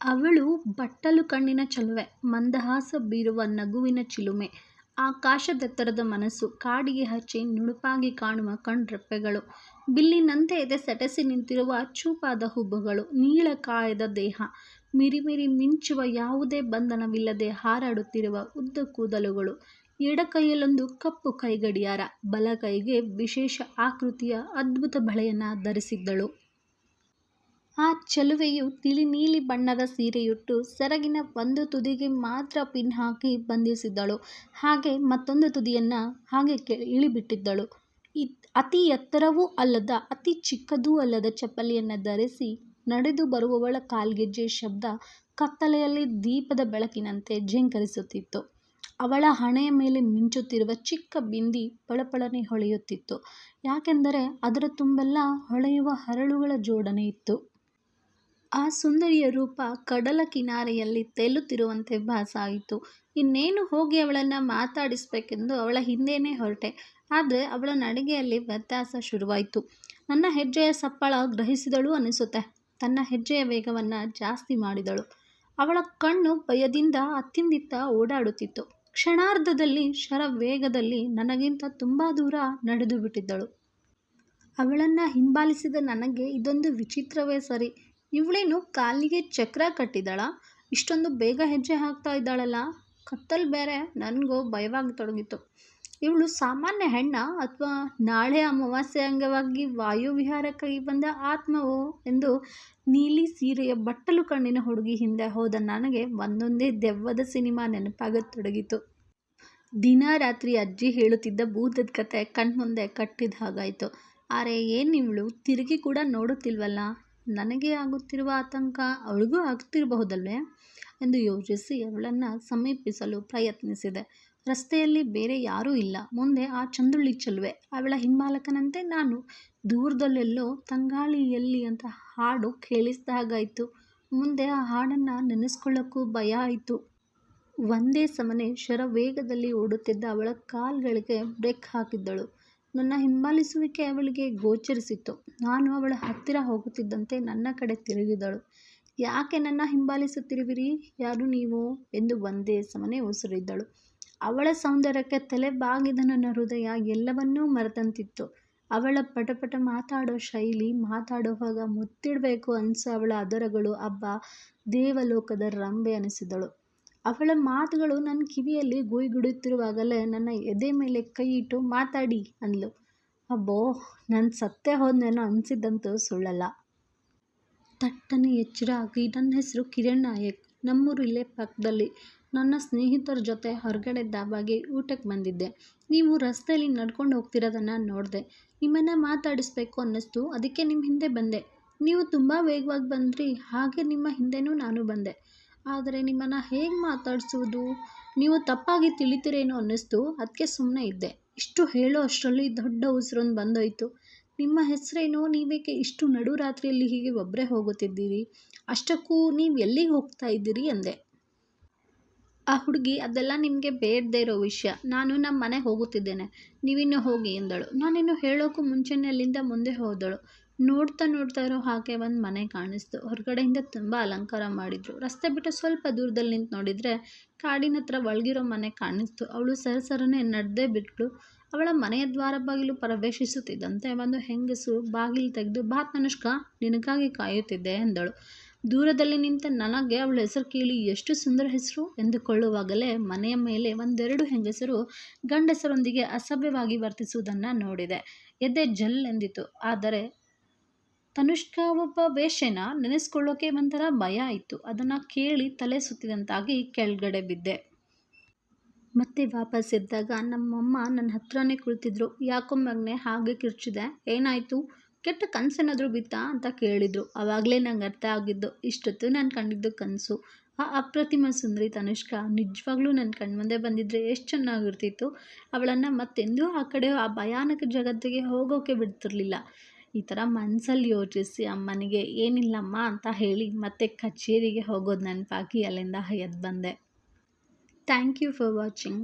ಅವಳು ಬಟ್ಟಲು ಕಣ್ಣಿನ ಚಲುವೆ ಮಂದಹಾಸ ಬೀರುವ ನಗುವಿನ ಚಿಲುಮೆ, ಆಕಾಶದೆತ್ತರದ ಮನಸ್ಸು, ಕಾಡಿಗೆ ಹಚ್ಚಿ ನುಣುಪಾಗಿ ಕಾಣುವ ಕಣ್ರೆಪ್ಪೆಗಳು, ಬಿಲ್ಲಿನಂತೆ ಎದೆ ಸೆಟಸಿ ನಿಂತಿರುವ ಚೂಪಾದ ಹುಬ್ಬುಗಳು, ನೀಳಕಾಯದ ದೇಹ, ಮಿರಿಮಿರಿ ಮಿಂಚುವ ಯಾವುದೇ ಬಂಧನವಿಲ್ಲದೆ ಹಾರಾಡುತ್ತಿರುವ ಉದ್ದ ಕೂದಲುಗಳು, ಎಡಕೈಯಲ್ಲೊಂದು ಕಪ್ಪು ಕೈಗಡಿಯಾರ, ಬಲಕೈಗೆ ವಿಶೇಷ ಆಕೃತಿಯ ಅದ್ಭುತ ಬಳೆಯನ್ನು ಧರಿಸಿದ್ದಳು. ಆ ಚೆಲುವೆಯು ತಿಳಿ ನೀಲಿ ಬಣ್ಣದ ಸೀರೆಯುಟ್ಟು ಸೆರಗಿನ ಒಂದು ತುದಿಗೆ ಮಾತ್ರ ಪಿನ್ ಹಾಕಿ ಬಂಧಿಸಿದ್ದಳು. ಹಾಗೆ ಮತ್ತೊಂದು ತುದಿಯನ್ನು ಹಾಗೆ ಕೆ ಇಳಿಬಿಟ್ಟಿದ್ದಳು. ಅತಿ ಎತ್ತರವೂ ಅಲ್ಲದ ಅತಿ ಚಿಕ್ಕದೂ ಅಲ್ಲದ ಚಪ್ಪಲಿಯನ್ನು ಧರಿಸಿ ನಡೆದು ಬರುವವಳ ಕಾಲ್ಗೆಜ್ಜೆ ಶಬ್ದ ಕತ್ತಲೆಯಲ್ಲಿ ದೀಪದ ಬೆಳಕಿನಂತೆ ಝೇಂಕರಿಸುತ್ತಿತ್ತು. ಅವಳ ಹಣೆಯ ಮೇಲೆ ಮಿಂಚುತ್ತಿರುವ ಚಿಕ್ಕ ಬಿಂದಿ ಪಳಪಳನೆ ಹೊಳೆಯುತ್ತಿತ್ತು. ಯಾಕೆಂದರೆ ಅದರ ತುಂಬೆಲ್ಲ ಹೊಳೆಯುವ ಹರಳುಗಳ ಜೋಡಣೆ ಇತ್ತು. ಆ ಸುಂದರಿಯ ರೂಪ ಕಡಲ ಕಿನಾರೆಯಲ್ಲಿ ತೇಲುತ್ತಿರುವಂತೆ ಭಾಸ ಆಯಿತು. ಇನ್ನೇನು ಹೋಗಿ ಅವಳನ್ನ ಮಾತಾಡಿಸಬೇಕೆಂದು ಅವಳ ಹಿಂದೆಯೇ ಹೊರಟೆ. ಆದರೆ ಅವಳ ನಡಿಗೆಯಲ್ಲಿ ವ್ಯತ್ಯಾಸ ಶುರುವಾಯಿತು ನನ್ನ ಹೆಜ್ಜೆಯ ಸಪ್ಪಳ ಗ್ರಹಿಸಿದಳು ಅನಿಸುತ್ತೆ. ತನ್ನ ಹೆಜ್ಜೆಯ ವೇಗವನ್ನು ಜಾಸ್ತಿ ಮಾಡಿದಳು. ಅವಳ ಕಣ್ಣು ಭಯದಿಂದ ಅತ್ತಿಂದಿತ್ತ ಓಡಾಡುತ್ತಿತ್ತು. ಕ್ಷಣಾರ್ಧದಲ್ಲಿ ಶರ ವೇಗದಲ್ಲಿ ನನಗಿಂತ ತುಂಬ ದೂರ ನಡೆದುಬಿಟ್ಟಿದ್ದಳು. ಅವಳನ್ನು ಹಿಂಬಾಲಿಸಿದ ನನಗೆ ಇದೊಂದು ವಿಚಿತ್ರವೇ ಸರಿ. ಇವ್ಳೇನು ಕಾಲಿಗೆ ಚಕ್ರ ಕಟ್ಟಿದ್ದಾಳ ಇಷ್ಟೊಂದು ಬೇಗ ಹೆಜ್ಜೆ ಹಾಕ್ತಾ ಇದ್ದಾಳಲ್ಲ? ಕತ್ತಲು ಬೇರೆ ನನಗೂ ಭಯವಾಗ ತೊಡಗಿತ್ತು ಇವಳು ಸಾಮಾನ್ಯ ಹೆಣ್ಣ ಅಥವಾ ನಾಳೆ ಅಮಾವಾಸ್ಯೆ ಅಂಗವಾಗಿ ವಾಯುವಿಹಾರಕ್ಕಾಗಿ ಬಂದ ಆತ್ಮವು ಎಂದು ನೀಲಿ ಸೀರೆಯ ಬಟ್ಟಲು ಕಣ್ಣಿನ ಹುಡುಗಿ ಹಿಂದೆ ಹೋದ ನನಗೆ ಒಂದೊಂದೇ ದೆವ್ವದ ಸಿನಿಮಾ ನೆನಪಾಗತೊಡಗಿತು. ದಿನ ರಾತ್ರಿ ಅಜ್ಜಿ ಹೇಳುತ್ತಿದ್ದ ಭೂತದ ಕತೆ ಕಣ್ಮುಂದೆ ಕಟ್ಟಿದ ಹಾಗಾಯಿತು ಆದರೆ ಏನು ಇವಳು ತಿರುಗಿ ಕೂಡ ನೋಡುತ್ತಿಲ್ವಲ್ಲ? ನನಗೆ ಆಗುತ್ತಿರುವ ಆತಂಕ ಅವಳಿಗೂ ಆಗ್ತಿರಬಹುದಲ್ವೇ ಎಂದು ಯೋಚಿಸಿ ಅವಳನ್ನ ಸಮೀಪಿಸಲು ಪ್ರಯತ್ನಿಸಿದೆ. ರಸ್ತೆಯಲ್ಲಿ ಬೇರೆ ಯಾರೂ ಇಲ್ಲ. ಮುಂದೆ ಆ ಚಂದುಳ್ಳಿ ಚೆಲುವೆ. ಅವಳ ಹಿಂಬಾಲಕನಂತೆ ನಾನು. ದೂರದಲ್ಲೆಲ್ಲೋ ತಂಗಾಳಿಯಲ್ಲಿ ಅಂತ ಹಾಡು ಕೇಳಿಸಿದಾಗಾಯಿತು ಮುಂದೆ ಆ ಹಾಡನ್ನ ನೆನೆಸ್ಕೊಳ್ಳೋಕ್ಕೂ ಭಯ ಆಯಿತು ಒಂದೇ ಸಮನೆ ಶರವೇಗದಲ್ಲಿ ಓಡುತ್ತಿದ್ದ ಅವಳ ಕಾಲ್ಗಳಿಗೆ ಬ್ರೇಕ್ ಹಾಕಿದ್ದಳು. ನನ್ನ ಹಿಂಬಾಲಿಸುವಿಕೆ ಅವಳಿಗೆ ಗೋಚರಿಸಿತು. ನಾನು ಅವಳ ಹತ್ತಿರ ಹೋಗುತ್ತಿದ್ದಂತೆ ನನ್ನ ಕಡೆ ತಿರುಗಿದಳು. ಯಾಕೆ ನನ್ನ ಹಿಂಬಾಲಿಸುತ್ತಿರುವಿರಿ? ಯಾರು ನೀವು? ಎಂದು ಒಂದೇ ಸಮನೆ ಉಸಿರಿದ್ದಳು. ಅವಳ ಸೌಂದರ್ಯಕ್ಕೆ ತಲೆ ಬಾಗಿದ ನನ್ನ ಹೃದಯ ಎಲ್ಲವನ್ನೂ ಮರೆತಂತಿತ್ತು. ಅವಳ ಪಟಪಟ ಮಾತಾಡೋ ಶೈಲಿ, ಮಾತಾಡುವಾಗ ಮುತ್ತಿಡಬೇಕು ಅನ್ಸೋ ಅವಳ ಅದರಗಳು ಅಬ್ಬ ದೇವಲೋಕದ ರಂಬೆ ಅನಿಸಿದಳು. ಅವಳ ಮಾತುಗಳು ನನ್ನ ಕಿವಿಯಲ್ಲಿ ಗುಯ್ಗುಡುತ್ತಿರುವಾಗಲೇ ನನ್ನ ಎದೆ ಮೇಲೆ ಕೈ ಇಟ್ಟು ಮಾತಾಡಿ ಅಂದಳು ಅಬ್ಬೋ ನನ್ನ ಸತ್ತೇ ಹೋದ್ನೇನೋ ಅನಿಸಿದ್ದಂತೂ ಸುಳ್ಳಲ್ಲ. ತಟ್ಟನೆ ಎಚ್ಚರ ಆಗಿ ನನ್ನ ಹೆಸರು ಕಿರಣ್ ನಾಯಕ್. ನಮ್ಮೂರು ಇಲ್ಲೇ ಪಕ್ಕದಲ್ಲಿ ನನ್ನ ಸ್ನೇಹಿತರ ಜೊತೆ ಹೊರಗಡೆ ದಾಬಾಗೆ ಊಟಕ್ಕೆ ಬಂದಿದ್ದೆ. ನೀವು ರಸ್ತೆಯಲ್ಲಿ ನಡ್ಕೊಂಡು ಹೋಗ್ತಿರೋದನ್ನು ನೋಡಿದೆ ನಿಮ್ಮನ್ನು ಮಾತಾಡಿಸ್ಬೇಕು ಅನ್ನಿಸ್ತು. ಅದಕ್ಕೆ ನಿಮ್ಮ ಹಿಂದೆ ಬಂದೆ. ನೀವು ತುಂಬ ವೇಗವಾಗಿ ಬಂದ್ರಿ. ಹಾಗೆ ನಿಮ್ಮ ಹಿಂದೆನೂ ನಾನು ಬಂದೆ. ಆದ್ರೆ ನಿಮ್ಮನ್ನು ಹೇಗೆ ಮಾತಾಡಿಸೋದು ನೀವು ತಪ್ಪಾಗಿ ತಿಳಿತೀರೇನೋ ಅನ್ನಿಸ್ತು. ಅದಕ್ಕೆ ಸುಮ್ಮನೆ ಇದ್ದೆ. ಇಷ್ಟು ಹೇಳೋ ಅಷ್ಟರಲ್ಲಿ ದೊಡ್ಡ ಉಸಿರೊಂದು ಬಂದೋಯ್ತು ನಿಮ್ಮ ಹೆಸರೇನು ನೀವೇಕೆ ಇಷ್ಟು ನಡು ರಾತ್ರಿಯಲ್ಲಿ ಹೀಗೆ ಒಬ್ಬರೇ ಹೋಗುತ್ತಿದ್ದೀರಿ? ಅಷ್ಟಕ್ಕೂ ನೀವು ಎಲ್ಲಿಗೆ ಹೋಗ್ತಾ ಇದ್ದೀರಿ ಅಂದೆ. ಆ ಹುಡುಗಿ, ಅದೆಲ್ಲ ನಿಮಗೆ ಬೇಡದೇ ಇರೋ ವಿಷಯ ನಾನು ನಮ್ಮ ಮನೆ ಹೋಗುತ್ತಿದ್ದೇನೆ. ನೀವಿನ್ನೂ ಹೋಗಿ ಎಂದಳು. ನಾನಿನ್ನು ಹೇಳೋಕ್ಕೂ ಮುಂಚೆನೇ ಅಲ್ಲಿಂದ ಮುಂದೆ ಹೋದಳು. ನೋಡ್ತಾ ನೋಡ್ತಾ ಇರೋ ಹಾಗೆ ಒಂದು ಮನೆ ಕಾಣಿಸ್ತು. ಹೊರಗಡೆಯಿಂದ ತುಂಬಾ ಅಲಂಕಾರ ಮಾಡಿದ್ರು. ರಸ್ತೆ ಬಿಟ್ಟು ಸ್ವಲ್ಪ ದೂರದಲ್ಲಿ ನಿಂತ್ ನೋಡಿದ್ರೆ ಕಾಡಿನತ್ರ ಒಳಗಿರೋ ಮನೆ ಕಾಣಿಸ್ತು. ಅವಳು ಸರಸರನೆ ನಡೆದೆ ಬಿಟ್ಳು. ಅವಳ ಮನೆಯ ದ್ವಾರ ಬಾಗಿಲು ಪ್ರವೇಶಿಸುತ್ತಿದ್ದಂತೆ ಒಂದು ಹೆಂಗಸು ಬಾಗಿಲು ತೆಗೆದು ಬಾ ತನುಷ್ಕ ನಿನಗಾಗಿ ಕಾಯುತ್ತಿದ್ದೆ ಎಂದಳು. ದೂರದಲ್ಲಿ ನಿಂತ ನನಗೆ ಅವಳ ಹೆಸರು ಕೇಳಿ ಎಷ್ಟು ಸುಂದರ ಹೆಸರು ಎಂದುಕೊಳ್ಳುವಾಗಲೇ ಮನೆಯ ಮೇಲೆ ಒಂದೆರಡು ಹೆಂಗಸರು ಗಂಡಸರೊಂದಿಗೆ ಅಸಭ್ಯವಾಗಿ ವರ್ತಿಸುವುದನ್ನು ನೋಡಿದೆ. ಎದೆ ಜಲ್ ಎಂದಿತು. ಆದರೆ ತನುಷ್ಕಾ ಒಬ್ಬ ವೇಷನ ನೆನೆಸ್ಕೊಳ್ಳೋಕೆ ಒಂಥರ ಭಯ ಆಯಿತು ಅದನ್ನು ಕೇಳಿ ತಲೆ ಸುತ್ತಿದಂತಾಗಿ ಕೆಳಗಡೆ ಬಿದ್ದೆ. ಮತ್ತೆ ವಾಪಸ್ ಎದ್ದಾಗ ನಮ್ಮಮ್ಮ ನನ್ನ ಹತ್ರನೇ ಕುಳಿತಿದ್ರು. ಯಾಕೋ ಮಗ್ನೆ ಹಾಗೆ ಕಿರ್ಚಿದೆ? ಏನಾಯಿತು ಕೆಟ್ಟ ಕನಸೇನಾದರೂ ಬಿತ್ತಾ? ಅಂತ ಕೇಳಿದರು ಆವಾಗಲೇ ನಂಗೆ ಅರ್ಥ ಆಗಿದ್ದು. ಇಷ್ಟೊತ್ತು ನಾನು ಕಂಡಿದ್ದು ಕನಸು ಆ ಅಪ್ರತಿಮ ಸುಂದರಿ ತನುಷ್ಕಾ ನನ್ನ ನನ್ ಕಣ್ಮುಂದೆ ಬಂದಿದ್ರೆ ಎಷ್ಟು ಚೆನ್ನಾಗಿರ್ತಿತ್ತು. ಅವಳನ್ನು ಮತ್ತೆಂದೂ ಆ ಕಡೆ ಆ ಭಯಾನಕ ಜಗತ್ತಿಗೆ ಹೋಗೋಕೆ ಬಿಡ್ತಿರ್ಲಿಲ್ಲ. ಈ ಥರ ಮನಸಲ್ಲಿ ಯೋಚಿಸಿ, ಅಮ್ಮನಿಗೆ ಏನಿಲ್ಲಮ್ಮ ಅಂತ ಹೇಳಿ ಮತ್ತೆ ಕಚೇರಿಗೆ ಹೋಗೋದು ನೆನಪಾಗಿ ಅಲ್ಲಿಂದ ಎದ್ದು ಬಂದೆ. Thank you for watching.